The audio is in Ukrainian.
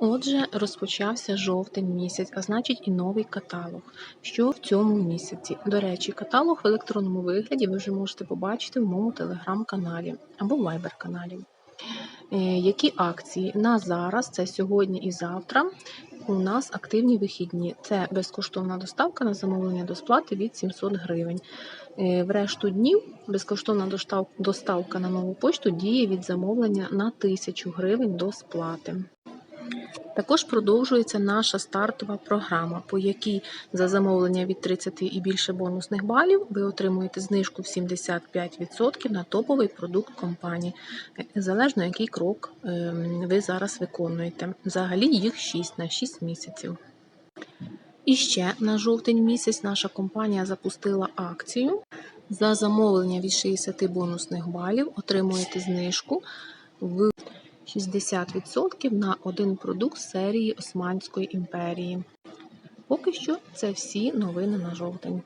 Отже, розпочався жовтень місяць, а значить і новий каталог. Що в цьому місяці? До речі, каталог в електронному вигляді ви вже можете побачити в моєму телеграм-каналі або вайбер-каналі. Е, Які акції на зараз, це сьогодні і завтра. У нас активні вихідні. Це безкоштовна доставка на замовлення до сплати від 700 гривень. Е, В решту днів безкоштовна доставка на нову пошту діє від замовлення на 1000 гривень до сплати. Також продовжується наша стартова програма, по якій за замовлення від 30 і більше бонусних балів ви отримуєте знижку в 75% на топовий продукт компанії, е, залежно який крок ем, ви зараз виконуєте. Взагалі їх 6 на 6 місяців. І ще на жовтень місяць наша компанія запустила акцію. За замовлення від 60 бонусних балів отримуєте знижку в 60% на один продукт серії Османської імперії. Поки що це всі новини на жовтень.